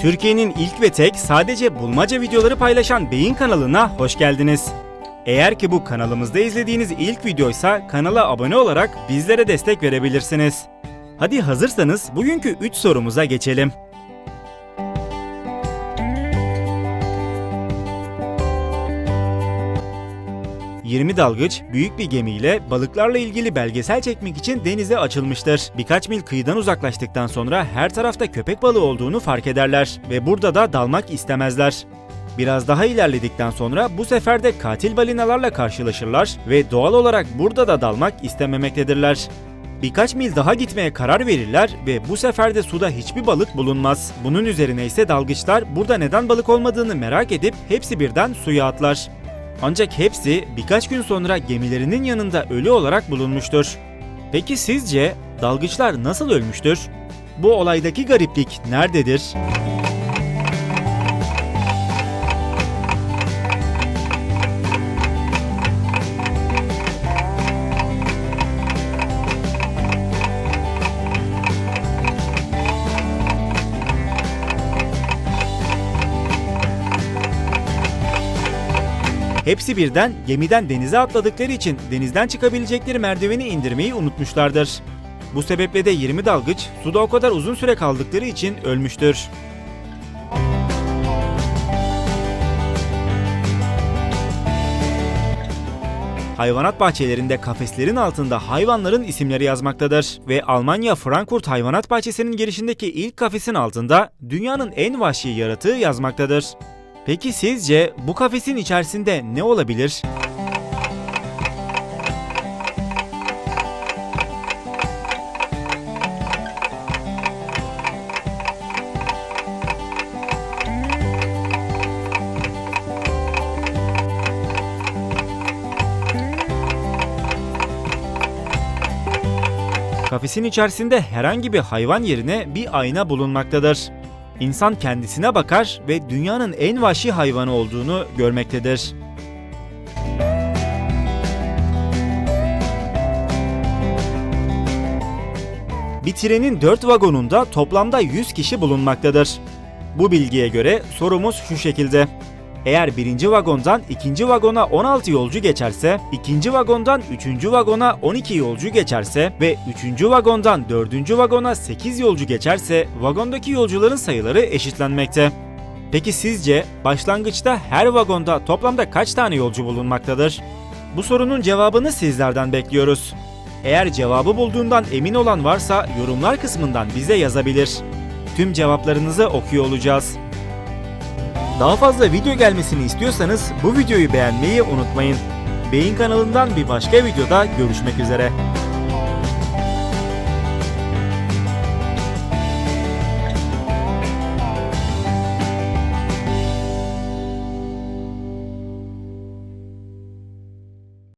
Türkiye'nin ilk ve tek sadece bulmaca videoları paylaşan Beyin kanalına hoş geldiniz. Eğer ki bu kanalımızda izlediğiniz ilk videoysa kanala abone olarak bizlere destek verebilirsiniz. Hadi hazırsanız bugünkü 3 sorumuza geçelim. ...20 dalgıç büyük bir gemiyle balıklarla ilgili belgesel çekmek için denize açılmıştır. Birkaç mil kıyıdan uzaklaştıktan sonra her tarafta köpek balığı olduğunu fark ederler ve burada da dalmak istemezler. Biraz daha ilerledikten sonra bu sefer de katil balinalarla karşılaşırlar ve doğal olarak burada da dalmak istememektedirler. Birkaç mil daha gitmeye karar verirler ve bu sefer de suda hiçbir balık bulunmaz. Bunun üzerine ise dalgıçlar burada neden balık olmadığını merak edip hepsi birden suya atlar. Ancak hepsi birkaç gün sonra gemilerinin yanında ölü olarak bulunmuştur. Peki sizce dalgıçlar nasıl ölmüştür? Bu olaydaki gariplik nerededir? Hepsi birden gemiden denize atladıkları için denizden çıkabilecekleri merdiveni indirmeyi unutmuşlardır. Bu sebeple de 20 dalgıç suda o kadar uzun süre kaldıkları için ölmüştür. Hayvanat bahçelerinde kafeslerin altında hayvanların isimleri yazmaktadır ve Almanya Frankfurt Hayvanat Bahçesi'nin girişindeki ilk kafesin altında dünyanın en vahşi yaratığı yazmaktadır. Peki sizce bu kafesin içerisinde ne olabilir? Kafesin içerisinde herhangi bir hayvan yerine bir ayna bulunmaktadır. İnsan kendisine bakar ve dünyanın en vahşi hayvanı olduğunu görmektedir. Bir trenin 4 vagonunda toplamda 100 kişi bulunmaktadır. Bu bilgiye göre sorumuz şu şekilde. Eğer birinci vagondan ikinci vagona 16 yolcu geçerse, ikinci vagondan üçüncü vagona 12 yolcu geçerse ve üçüncü vagondan dördüncü vagona 8 yolcu geçerse vagondaki yolcuların sayıları eşitlenmekte. Peki sizce başlangıçta her vagonda toplamda kaç tane yolcu bulunmaktadır? Bu sorunun cevabını sizlerden bekliyoruz. Eğer cevabı bulduğundan emin olan varsa yorumlar kısmından bize yazabilir. Tüm cevaplarınızı okuyor olacağız. Daha fazla video gelmesini istiyorsanız bu videoyu beğenmeyi unutmayın. Beyin kanalından bir başka videoda görüşmek üzere.